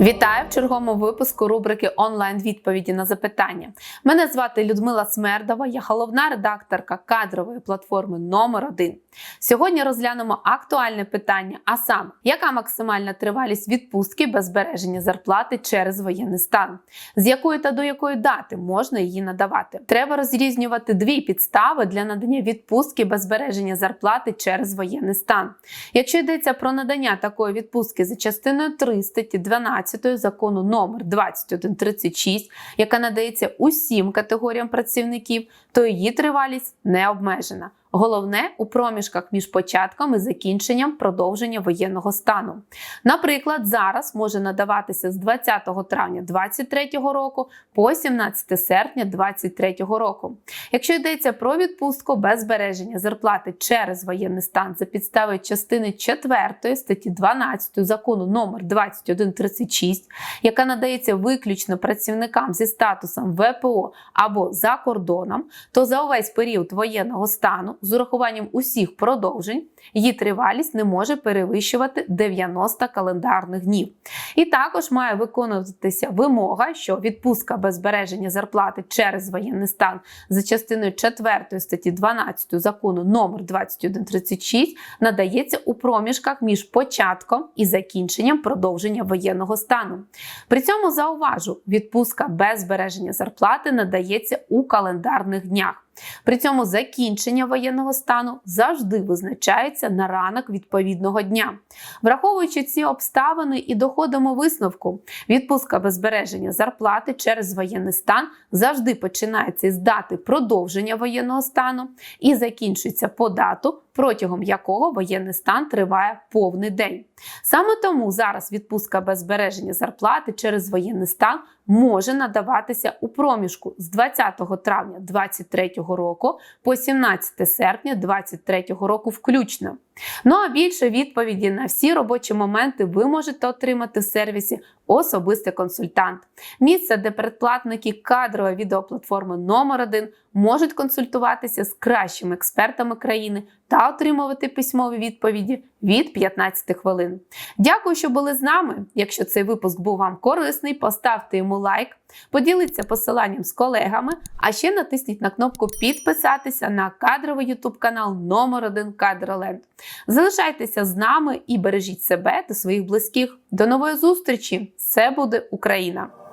Вітаю в черговому випуску рубрики онлайн відповіді на запитання. Мене звати Людмила Смердова, я головна редакторка кадрової платформи номер 1 Сьогодні розглянемо актуальне питання: а саме, яка максимальна тривалість відпустки без збереження зарплати через воєнний стан, з якої та до якої дати можна її надавати. Треба розрізнювати дві підстави для надання відпустки без збереження зарплати через воєнний стан. Якщо йдеться про надання такої відпустки за частиною 3 статті 12 закону номер 2136, яка надається усім категоріям працівників, то її тривалість не обмежена. Головне у проміжках між початком і закінченням продовження воєнного стану. Наприклад, зараз може надаватися з 20 травня 2023 року по 17 серпня 2023 року. Якщо йдеться про відпустку без збереження зарплати через воєнний стан за підставою частини 4 статті 12 закону номер 2136, яка надається виключно працівникам зі статусом ВПО або за кордоном, то за увесь період воєнного стану з урахуванням усіх продовжень її тривалість не може перевищувати 90 календарних днів. І також має виконуватися вимога, що відпустка без збереження зарплати через воєнний стан за частиною 4 статті 12 закону номер 2136 надається у проміжках між початком і закінченням продовження воєнного стану. При цьому зауважу, відпустка без збереження зарплати надається у календарних днях. При цьому закінчення воєнного стану завжди визначається на ранок відповідного дня. Враховуючи ці обставини і доходимо висновку, відпустка без збереження зарплати через воєнний стан завжди починається із дати продовження воєнного стану і закінчується по дату, протягом якого воєнний стан триває повний день. Саме тому зараз відпустка без збереження зарплати через воєнний стан може надаватися у проміжку з 20 травня 2023 року по 17 серпня 2023 року включно. Ну а більше відповіді на всі робочі моменти ви можете отримати в сервісі Особистий консультант. Місце, де передплатники кадрової відеоплатформи номер 1 можуть консультуватися з кращими експертами країни та отримувати письмові відповіді від 15 хвилин. Дякую, що були з нами. Якщо цей випуск був вам корисний, поставте йому лайк, поділіться посиланням з колегами, а ще натисніть на кнопку підписатися на кадровий YouTube канал номер 1 Кадроленд. Залишайтеся з нами і бережіть себе та своїх близьких. До нової зустрічі! Це буде Україна!